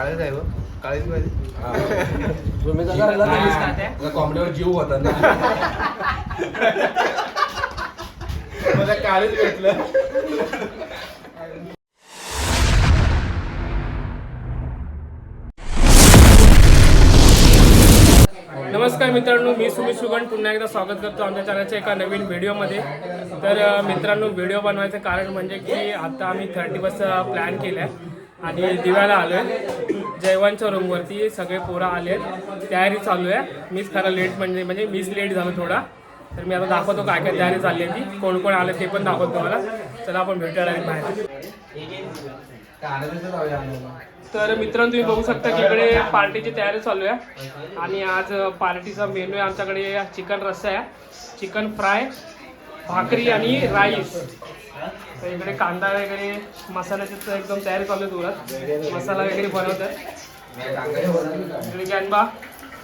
काळेच आहे काळीच पाहिजे. कॉमेडीवर जीव होता ना. मला काळीच भेटलं. नमस्कार मित्रांनो मी सुमित सुगण पुन्हा एकदा स्वागत करतो आमच्या चॅनलच्या एका नवीन व्हिडिओमध्ये. तर मित्रांनो व्हिडिओ बनवायचं कारण म्हणजे की आता आम्ही थर्टी बसचा प्लॅन केला आहे आणि दिव्याला आलो आहे जयवानच्या रूमवरती सगळे पोरं आले आहेत तयारी चालू आहे. मीच खरं लेट म्हणजे म्हणजे मीच लेट झालो थोडा. तर मी आता दाखवतो काय काय तयारी चालली आहे ती. कोण कोण आलं ते पण दाखवतो तुम्हाला. चला आपण भेटूया बाहेर. तर मित्रांनो तुम्ही बघू शकता की इकडे पार्टीची तयारी चालू आहे. आणि आज पार्टीचा मेनू आहे आमच्याकडे चिकन रस्सा आहे. Chicken fry. भाकरी आणि राईस. तर इकडे कांदा वगैरे मसाल्याचे तर एकदम तयारी चालू आहे तुला मसाला वगैरे बनवतात इकडे गॅनबा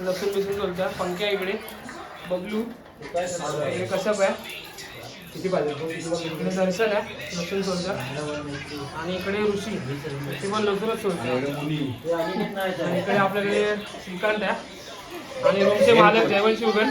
लसूण बिसून चालतं पंख्या इकडे. बबलू. इकडे कशप आहे? किती पाहिजे इकडे दर्शन आहे. लसूण सोलतं आणि इकडे ऋषी. ते पण लसूणच सोलतं आणि इकडे आपल्याकडे श्रीकांत आहे. आणि रूमचे मालक जयवंत शिवगण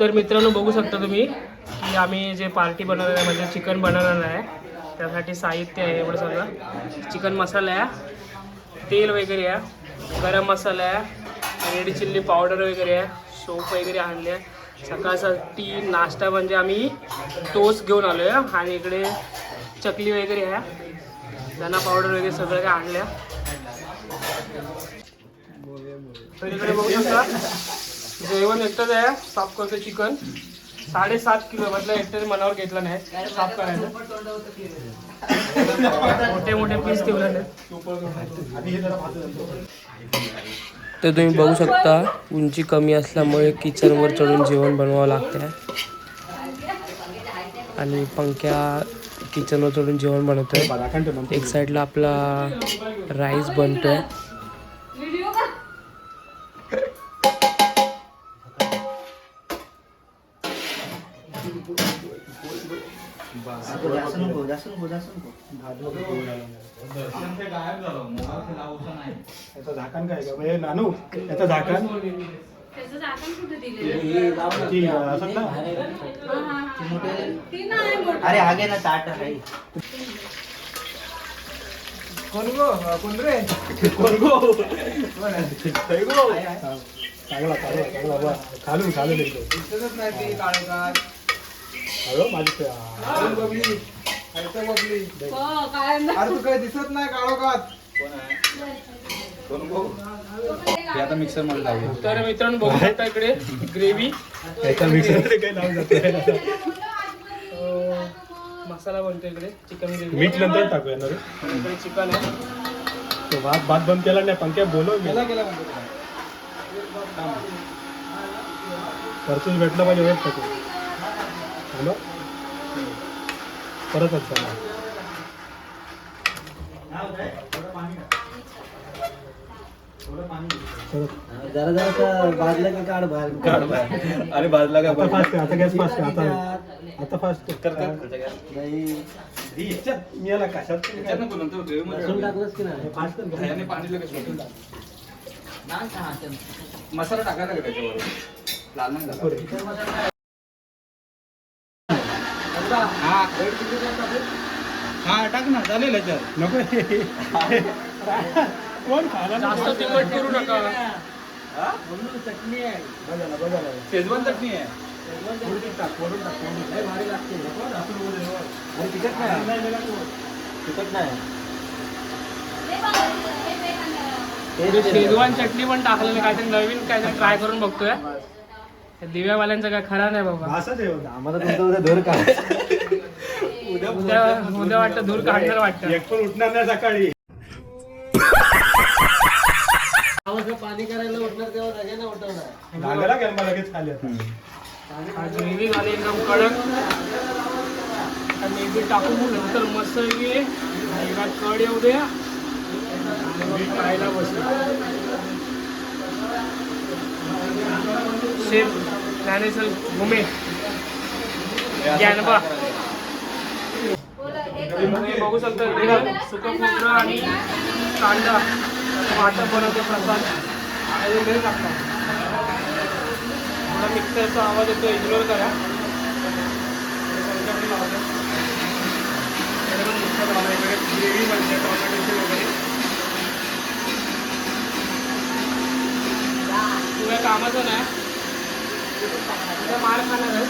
तर मित्रांनो बघू शकता तुम्ही की आम्ही जे पार्टी बनवणार आहे म्हणजे चिकन बनवणार आहे त्यासाठी साहित्य आहे एवढं सगळं. चिकन मसाला आहे तेल वगैरे आहे गरम मसाला आहे रेड चिल्ली पावडर वगैरे आहे सोप वगैरे आणले आहे. सकाळसाठी नाश्ता म्हणजे आम्ही टोस्ट घेऊन आलो आहे आणि इकडे चकली वगैरे आहे धना पावडर वगैरे सगळं काय आणलं तर इकडे बघू शकता जेवण एकटंच आहे साफ करतो चिकन. साडेसात किलो म्हटलं एकटं मनावर घेतलं नाही साफ करायचं. मोठे मोठे पीस ठेवले तर तुम्ही बघू शकता उंची कमी असल्यामुळे किचनवर चढून जेवण बनवावं लागतं आणि पंख्या किचनवर चढून जेवण बनवतोय. एक साईडला आपला राईस बनतोय. याचं झाकण काय का म्हणजे नानू याचं झाकण. अरे आगे ना ताट आहे कोण गो? कोण रे? कोण गो? चांगला चांगला चांगला बा. खालून खालून दिसतच नाही ती काळेकार हळू माझी बबली हो, काय नाही. अरे तू काही दिसत नाही काळोखात. आता मिक्सरमध्ये लावू तर मित्रांनो बघू शकता इकडे ग्रेव्ही. याच्या मिक्सरमध्ये काही लावून जातं. मसाला बनतो इकडे चिकन ग्रेव्ही. मीठ नंतर टाकू येणार इकडे चिकन आहे. तो भात भात बंद केला नाही पंख्या बोलव मी. केला केला म्हणतो खर्चून भेटला पाहिजे वेळ टाकू. हॅलो? परतच जरा जरा बाजला का काढ बाहेर. अरे बाजूला काय आता फास्ट आता गॅस फास्ट आता आता फास्ट कर नाही. मी याला कशात लसूण टाकलंस की नाही? फास्ट कर पाणी लगेच होतं. मसाला टाकायचा का त्याच्यावर? लाल नाही झाला. हा हा टाक ना चालेल याच्यात नको. कोण खाला जास्त तिखट करू नका. चटणी आहे. बघा ना बघा ना शेजवान चटणी. आहे वरून टाक वरून टाक. वरून टाक. लय भारी लागते. नको ना. आपण वरून येऊ. आणि तिखट नाही. तिखट नाही. इकडे शेजवान चटणी पण टाकलेली काहीतरी नवीन काहीतरी ट्राय करून बघतोय. दिव्यावाल्यांचा काय खरा नाही बाबा. असंच आहे होता आम्हाला तुमचं धोर का? उद्या उद्या उद्या वाटतं दूर काढणार वाटतं. एक पण उठणार नाही सकाळी. आवाज पाणी करायला उठणार तेव्हा सगळ्यांना उठवणार. लागला लगेच खाली आता. ग्रेव्ही झाली एकदम कडक. मेथी टाकून नंतर मस्त एकदा कड येऊ द्या. खायला बसू. शेफ ज्ञानेश्वर घुमे. ज्ञानबा. तुम्ही बघू शकता इकडे आणि कांदा वाटप बनवतो प्रसाद. आणि घरी टाकतात मला मिक्सरचा आवाज येतो इग्नोर करा. ग्रेव्ही बनते वगैरे. कामाचं नाही. मार खाणार हा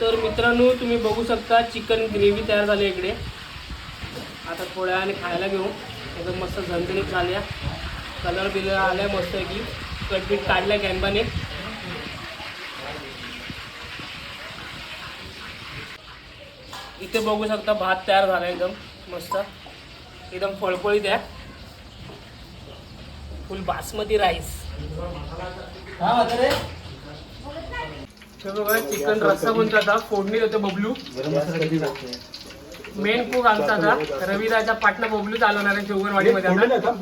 तर मित्रांनो तुम्ही बघू शकता चिकन ग्रेव्ही तयार झाली इकडे. आता थोड्या वेळाने खायला घेऊ. एकदम मस्त झणझणीत झाल्या कलर बिलर आलाय मस्त की. कटबीट काढल्या कॅम्बाने इथे बघू शकता भात तयार झाला एकदम मस्त. एकदम फळफळीत आहे. फुल बासमती राईस बघा चिकन रस्सा बनतो आता फोडणी देतो बबलू. मेन कुक आमचा आता. रविराजा पाटणा बबलू चालवणार आहे ना.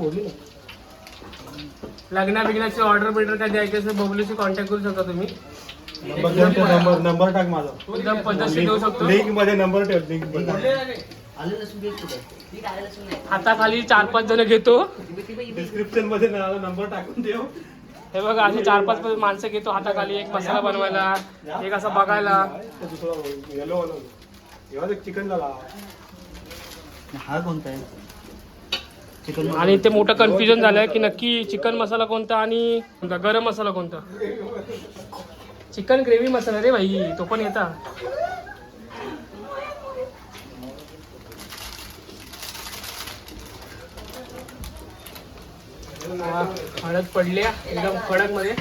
लग्ना बिग्नाची ऑर्डर बिर्डर काय द्यायची असेल बबलूशी कॉन्टॅक्ट करू शकता तुम्ही. नंबर टाक माझा. एकदम पद्धतशीर देऊ शकतो. लिंकमध्ये नंबर ठेव लिंक आले लसूण बीट कुठे? हाताखाली चार पाच जण घेतो. डिस्क्रिप्शनमध्ये नंबर टाकून देऊ. हे बघा असे चार पाच माणसं घेतो हाताखाली एक मसाला बनवायला एक असं बघायला. दुसरा येलो एवढा चिकन हा कोणता आहे? चिकन आणि ते मोठं कन्फ्युजन झालंय की नक्की चिकन मसाला कोणता आणि कोणता? गरम मसाला कोणता? चिकन ग्रेव्ही मसाला रे भाई तो पण येता. हळद पडली आहे, एकदम कडकमध्ये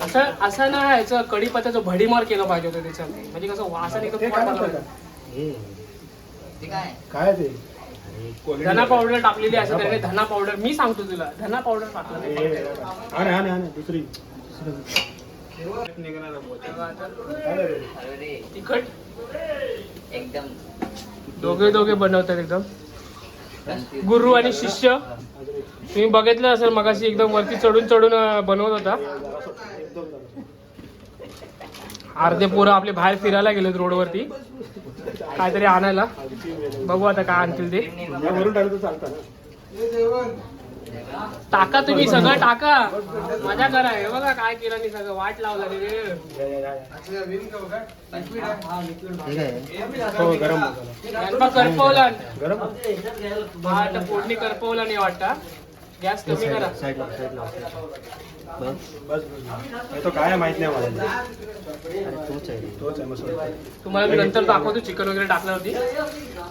असं असं ना ह्याचं कढीपत्त्याचं भडीमार केलं पाहिजे होतं त्याच्यात. म्हणजे कसं वासाने एकदम. काय ते? धना पावडर टाकलेली असं त्याने धना पावडर मी सांगतो तुला धना पावडर टाकलं दुसरी? तिखट? एकदम. दोघे दोघे बनवतात एकदम. गुरु आणि शिष्य. तुम्ही बघितलं असेल मगाशी एकदम वरती चढून चढून बनवत होता. अर्धे पोरं आपले बाहेर फिरायला गेलेत रोडवरती. काहीतरी आणायला. बघू आता काय आणतील ते. टाका तुम्ही सगळं टाका. मजा करा. हे बघा काय केलं नाही सगळं. वाट लावला रे हो गरम. करपवला. हा फोडणी नाही वाटता गॅस कमी करा. हे तो काय माहीत नाही मला अरे तोच आहे. तोच आहे मसाला तुम्हाला मी नंतर दाखवतो चिकन वगैरे टाकल्यावरती.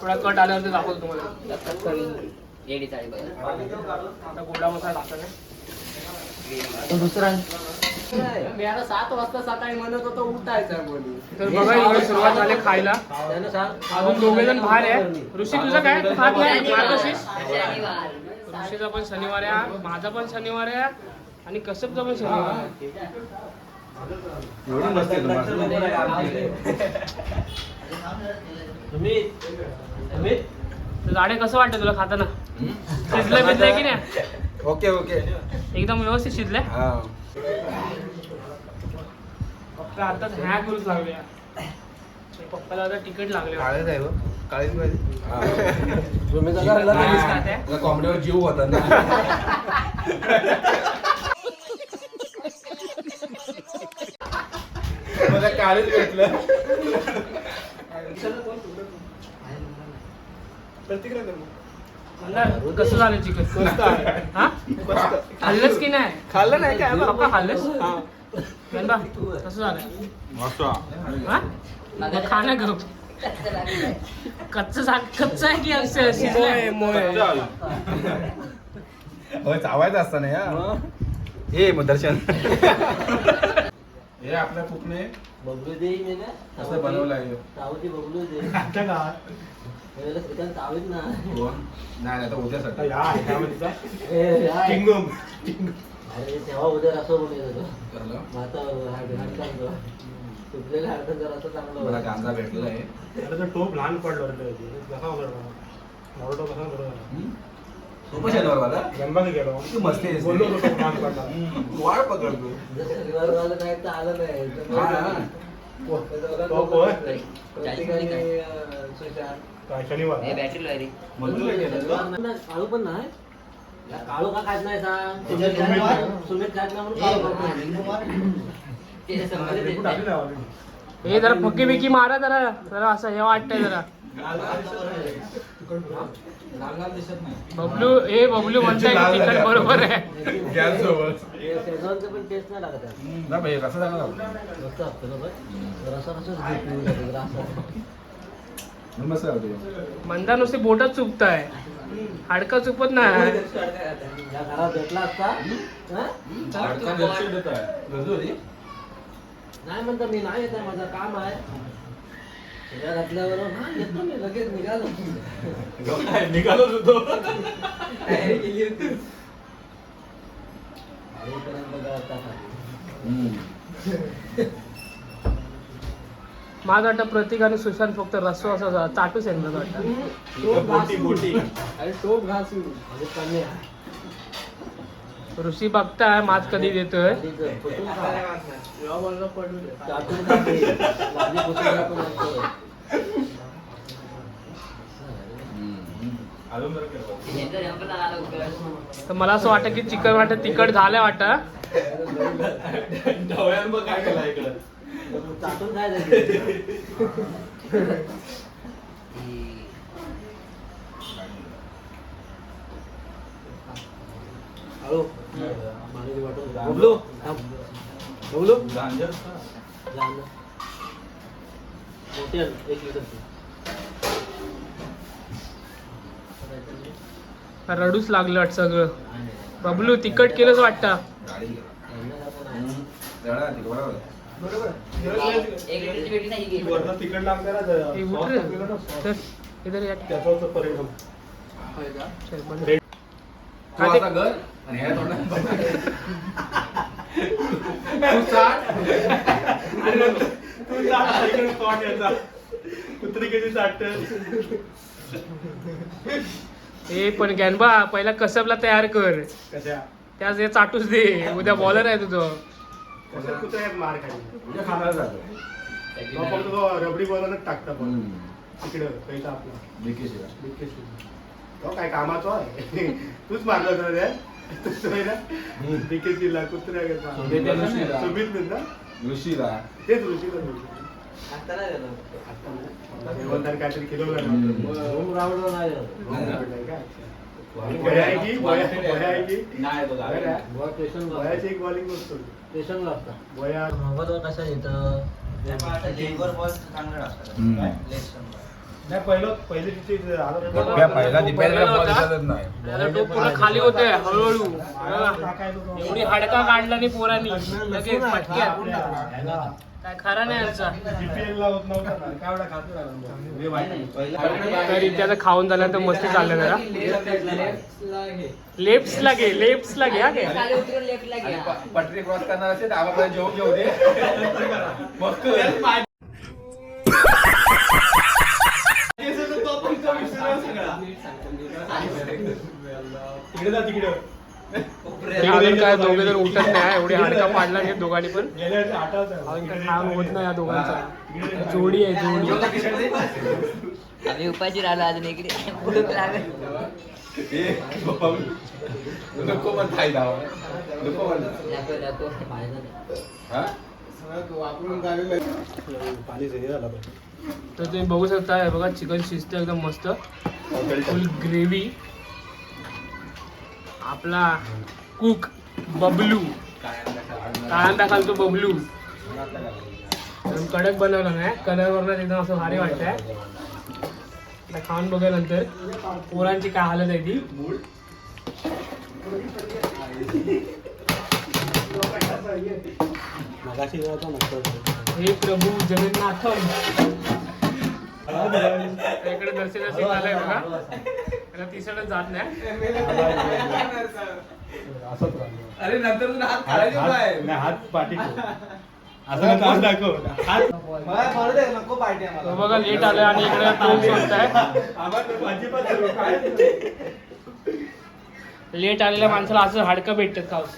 थोडा कट आल्यावरती दाखवतो तुम्हाला. येडी चाळी गोडा मसाला टाकला तो दुसरा मी आता सात वाजता सकाळी म्हणत होतो उठायचं बोलू तर बघा इकडे सुरुवात झाली खायला. त्यानं सांग. अजून दोघे जण बाहेर आहे. ऋषी तुझं काय? तू खात नाही? मार्गशीर्ष शनिवार. ऋषीचा पण शनिवार आहे माझा पण शनिवार आहे आणि कसबचा पण शनिवार आहे. एवढी गाडे कसं वाटतं तुला खाताना? शिजलंय बिजलंय की नाही? Okay okay. एकदम व्यवस्थित शिजलंय? हा. आताच ह्या करूच लागले पप्पाला आता तिकीट लागले काळेच आहे बघ. काळीच पाहिजे. तुम्ही. कॉमेडीवर जीव होता ना. मला काळीच भेटलं. प्रतिक्रिया कर मग. म्हणलं, कसं झालं चिकन? हा? खाल्लंस की नाही? खाल्लं नाही काय? पप्पा खाल्लंस कसं झालं? हा? मग खा ना गप कच्च कच्च आहे की असं शिजलंय? होय चावायचं असतं ना या. हे. मग दर्शन. हे आपल्या कुकने बबलू दे मी ना असं बनवलं आहे आता श्रीकांत चावीत ना. कोण? नाही आता उद्यासाठी. या काय म्हणता ए, यार. चिंगम अरे तेव्हा उद्या रसो म्हणून माता हाडकांचं तुटलेल्या हाडकं जरा असं चांगलं. मला. गांजा भेटलेला आहे. अरे तो टोप लहान पडलो रे तो. कसा होता मोठा कसा होता हम्म? सोपं शनिवार मला जन्माला गेलो तू मस्ती आहेस. बोललो होतो टोप लहान पडला. हम्म, वाढ पकडतो. जसं शनिवार वाला काय तर आलं नाही. तर हा. त्याचं तो कोण? अं, सुशांत. काय शनिवार? मजूर आहे गेलं. शनिवार नाही, काळू पण नाही. या काळू का खात नाही सांग सुमित सुमित सुमित खात- नाही. सुमित खात नाही म्हणून काळू खात नाही. कुठं टाकली ना already? हे जरा फक्की बिकी मारा जरा जरा असं हे वाटतंय जरा. बबलू हे बबलू म्हणताय की तिखट बरोबर आहे. गॅस सोबत हे शेजवानचं पण टेस्ट नाही लागत असतं ना मंदा नुसते बोटात चुपताय. हाडकं चुपत नाही. भेटला असता. हा? नाही म्हणता मी नाही येत आहे माझं काम आहे. सगळ्या घातल्यावर हा येतो मी लगेच निघालो. होतो. माझं वाटतं प्रतीक आणि सुशांत फक्त रस्सो असं चाटूच आहे मला वाटतं. टोप बोटी बोटी अरे टोप घासून म्हणजे. ऋषी बघताय मात कधी देतोय. तर मला असं वाटतं की चिकन वाटत तिखट झालंय वाटतं. चाटून काय हॅलो एक रडूच लागलं वाटतं सगळं. बबलू तिखट केलंच वाटतं. तिकडं. हे त्याचा परिणाम. तू आता आणि ह्या तोंडात तू चाट तू जा, इकडे याचा. चाटतं. ए पण गॅनबा पहिला कसबला तयार कर. कशा? त्याच हे चाटूच दे. उद्या बॉलर आहे तुझं. कशा कुत्र्यात मार खाली? उद्या खाणार जातो. तो फक्त तो रबडी बॉलरच टाकता पण तिकडं पैसा आपला. तो काय कामाचा आहे? तूच मारला होता रे. तूच होय ना? सुमित आणि ऋषीला. सुमित ना ऋषीला. तेच ऋषीला आता नाही झालं. काहीतरी हम्म. होम नाही झालं. नाही ना? आहे की? आहे नाही. बॉल एक बॉलिंग असतो स्टेशनला असतं. बया मोबाईलवर कशा येतं हम्म. नाही पहिलं पहिले तिथे पहिला नाही पूर्ण खाली होते हळूहळू. एवढी हाडका काढला नाही पोरांनी. लगेच पटक्यात. काय खरा नाही यांचा जीपीएल ला होत नव्हता ना. काय एवढा खातो राहिला. तरी त्याचं खाऊन झाल्यानंतर मस्ती चाललं जरा. लेफ्ट ला घे लेफ्ट ला घे हा घे. आणि प- पटरी क्रॉस करणार असेल तर आम्हाला जेवून घेऊ दे. तिकडे जा तिकडे अजून काय दोघे जण उठत नाही एवढी हाडका पाडला नाही दोघांनी पण. अजून काय खाऊन होत नाही या दोघांचा जोडी आहे जोडी आम्ही उपाशी राहिलो अजून इकडे ए, बाबा, नको म्हणता आई दावा. नको म्हणता. नको नको. हा? पाणीच हे झालं. तर तुम्ही बघू शकता हे बघा चिकन शिजतं एकदम मस्त. फुल ग्रेव्ही आपला कुक बबलू. कांदा खालतो बबलू. एकदम कडक बनवलं नाही कलरवरनं एकदम असं भारी वाटतंय. खाऊन बघा नंतर पोरांची काय हालत आहे ती. मगाशी हे प्रभू जगन्नाथम इकडे दर्शन सिंग आलाय बघा. त्याला तिसरं जात नाही. अरे नंतर तुला हात हात काढायचे काय? हात- नाही, हात पाठी नका बघा लेट आलाय आणि इकडे आम्हाला लेट आलेल्या माणसाला असं हाडकं भेटतात खाऊस.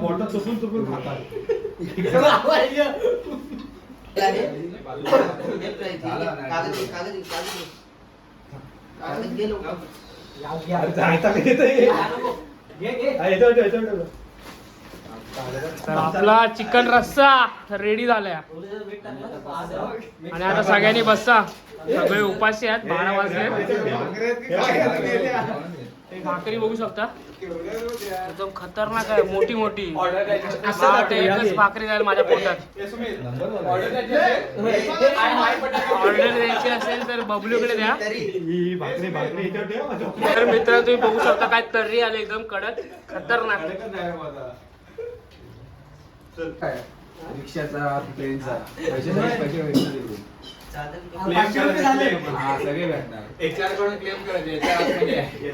बॉटल चुकून चुकून खातात आपला चिकन रस्सा रेडी झालाय. आणि आता सगळ्यांनी बसा. सगळे उपाशी आहेत बारा वाजले. भाकरी बघू शकता. एकदम खतरनाक आहे मोठी मोठी एकच भाकरी जाईल माझ्या पोटात. ऑर्डर द्यायची असेल तर बबलूकडे द्या. तर मित्र तुम्ही बघू शकता काय तर्री आले एकदम कडक खतरनाक. रिक्षाचा प्लेनचा. हा, सगळे भेटणार. कडून करायचे याच्या आतमध्ये आहे.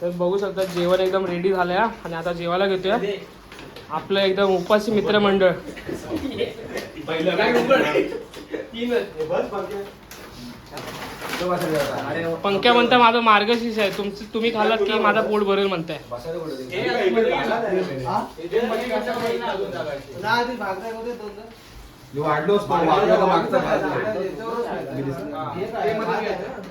तर बघू शकता जेवण एकदम रेडी झालंय हा. आणि आता जेवायला घेतोय. आपलं एकदम उपासी मित्रमंडळ. पहिलं हे बस बसायला पंख्या म्हणता माझं मार्गशीर्ष आहे. तुमचं तुम्ही खाल्लात की माझा पोट भरेल म्हणताय. बसायला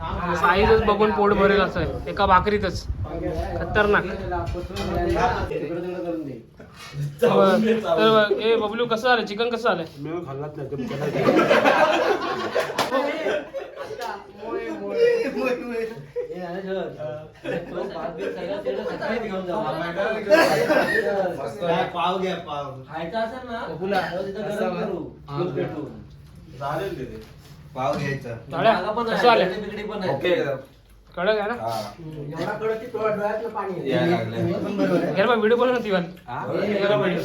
साईजच बघून पोट भरेल असं आहे. एका भाकरीतच. खतरनाक. तर ए बबलू कसं झालं? चिकन कसं बघायचं. पाव घ्या पाव खायचा असेल ना पाव घ्यायचा. पण कसं आहे, पण आहे. ओके. कडक हा. यायला लागलंय. घ्या बा व्हिडिओ बनव ती वाली. हा? जरा व्हिडिओ.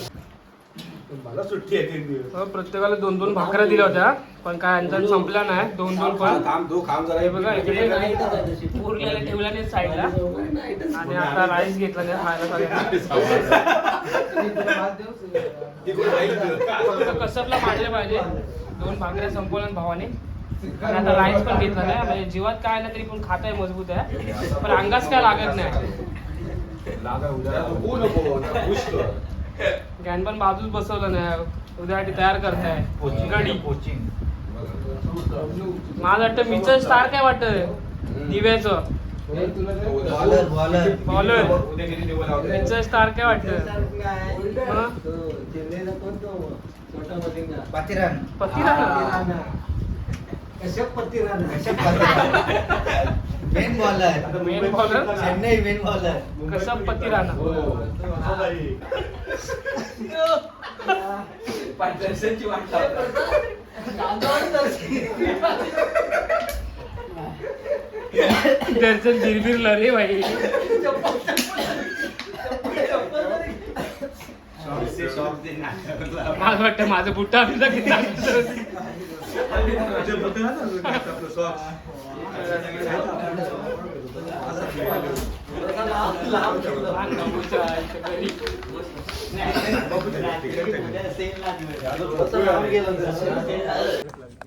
मला सुट्टी आहे तीन दिवस. हो, प्रत्येकाला दोन दोन भाकऱ्या दिल्या होत्या पण काय यांचा संपला नाही. दोन दोन पण. थांब तू खाम जरा हे बघा इकडे नाही. साईडला. आणि आता राईस घेतला नाही खायला सगळ्यांना फक्त कसरला मारले पाहिजे. दोन भाकऱ्या संपवल्या भावाने. आणि आता राईस पण घेतला नाही म्हणजे जीवात काय नाही तरी पण खात आहे मजबूत आहे. पण अंगास काय लागत नाही. लागा उद्या तू नको खुश कर. गॅन पण बाजूच बसवलं नाही. उद्यासाठी तयार करताय. गडी. माझं वाटतं मीचं स्टार काय वाटतं दिव्याचं. Bowler, bowler. बॉलर उद्या किती दिवस लावते? मीचं स्टार काय वाटतं हा? तो चेन्नईला कोण तो मोठा Malinga? Pathirana Kashyap Pathirana. Main bowler main bowler Chennai main bowler हो. वाट लावतात. दर्शन बिरबिरलं रे भाई मला वाटतं माझं बुट्ट बिट्टा आपलं socks.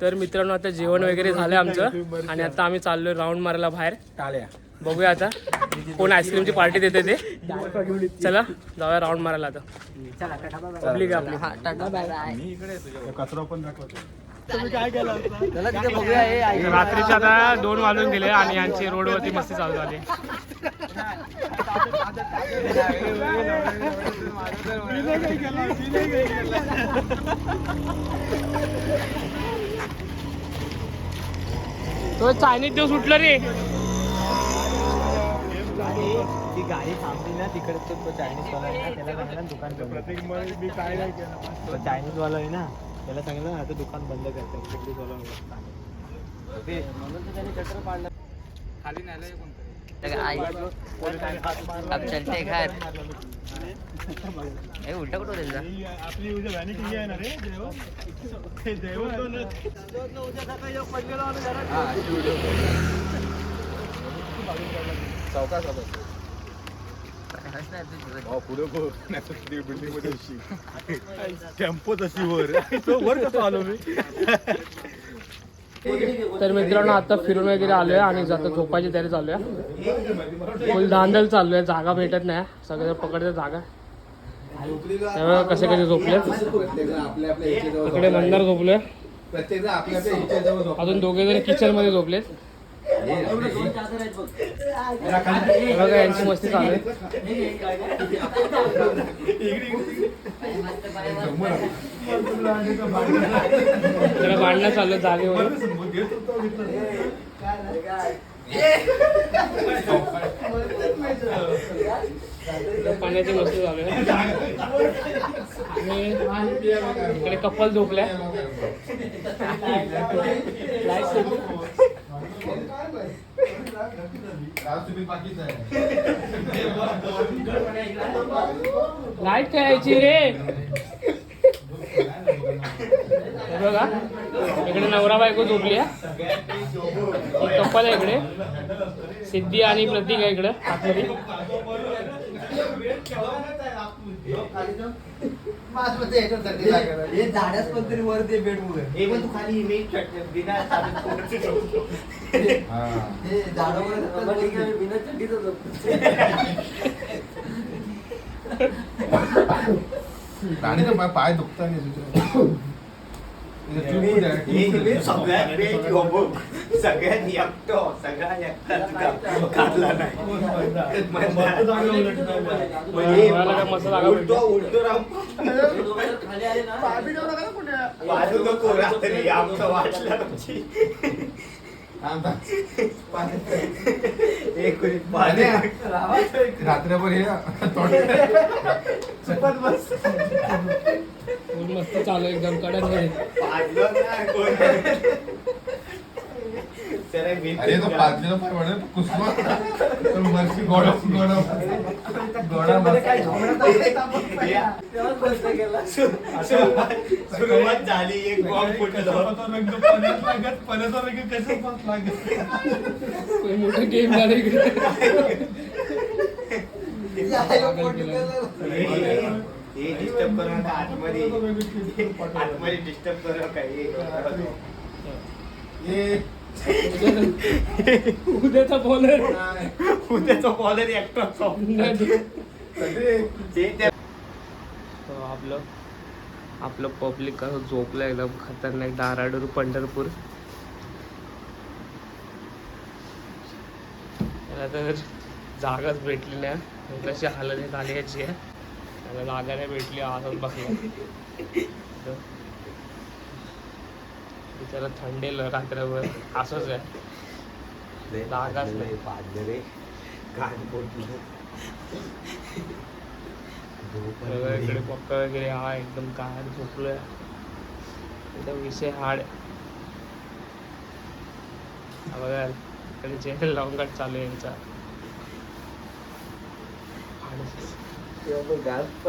तर मित्रांनो आता जेवण वगैरे झालं आमचं. आणि आता आम्ही चाललोय राऊंड मारायला बाहेर. टाळ्या. बघूया आता. कोण आईस्क्रीमची पार्टी देते ते. चला जाऊया राऊंड मारायला आता. पब्लिक आपली. कचरा पण रात्रीचे आता दोन वाजून गेले आणि यांची रोडवरती मस्ती चालू झाली. तो चायनीज देऊ सुटलं रे. ती गाडी थांबली ना तिकडे तो तो चायनीज वाला आहे ना त्याला सांगितलं ना दुकान बंद प्रत्येकमध्ये मी काय नाही केलं तो चायनीज वाला आहे ना त्याला सांगितलं ना आता दुकान बंद करतो चायनीज वाला म्हणून तर त्याने कटर पाडलं आई? अब चलते घर ए उलटा कुठं होते तुझा ही आपली उद्या व्हॅनिटी आहे ना रे देव ते देव चौकात हस ना तू हो पुढे बिल्डिंगमध्ये टेम्पो तशी वर. तो वर कसं आलो मी? तर मित्रांनो आता फिरून वगैरे आलोय आणि आता झोपायची तयारी चालू आहे फुल धांदल चालू आहे जागा भेटत नाही. सगळे पकडते जागा. त्यामुळे कसे कसे झोपले? इकडे मंदार झोपले. अजून दोघे जण किचनमध्ये झोपलेत. बघा यांची मस्ती चालू आहे भांडणं चालू जागेवर पाण्याची मस्ती चालू आहे आणि इकडे कपल झोपल्या. लाइट खेळायची रे. बघा. इकडे नवरा बायको झोपली कपल आहे इकडे. सिद्धी आणि प्रतीक आहे इकडे. आतमध्ये हे झाडच पण तरी वर ते बेड मुळे हे पण तू खाली मी बिना हा. झाडावर बिना चड्डीचं पाय दुखता नाही tube द्या, tube द्या. सगळ्यात सगळ्यात एकटो सगळ्यात एकटा काढला नाही. उलटो उलटो राहून वाजू नको रात्री आमचं वाटलं पाणी पाणी रात्रभर हे तोंड चुपत बस फुल मस्ती चालू एकदम कडक अरे तो पाजलेला पाय म्हणत कुसमा. तर मरशी गोडा गोडा गोडा सुरुवात झाली एक बॉम्ब फुटलं. मोठं गेम झालं इकडे. हे डिस्टर्ब करू नका आतमध्ये. आतमध्ये डिस्टर्ब करू नका हे उद्याचा बॉलर उद्याचा बॉलर एकटा ते त्या आपलं आपलं पब्लिक कसं झोपलं एकदम खतरनाक दाराडूर पंढरपूर. त्याला तर जागाच भेटली नाही. कशी हालत झाली याची. आहे त्याला जागा नाही भेटली आजच बसला. त्याला थंडेल रात्रभर. असंच आहे. जागाच नाही. पाडलं रे. कान सगळं इकडे पक्का वगैरे हा एकदम काय झोपलोय. एकदम विषय हाड बघा इकडे जेल लावून काढ चालू आहे यांचा. आणि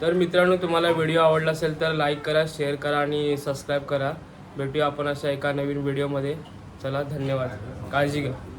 तर मित्रांनो तुम्हाला व्हिडिओ आवडला असेल तर लाईक करा शेअर करा आणि सबस्क्राईब करा. भेटूया आपण अशा एका नवीन व्हिडिओमध्ये चला धन्यवाद. काळजी घ्या.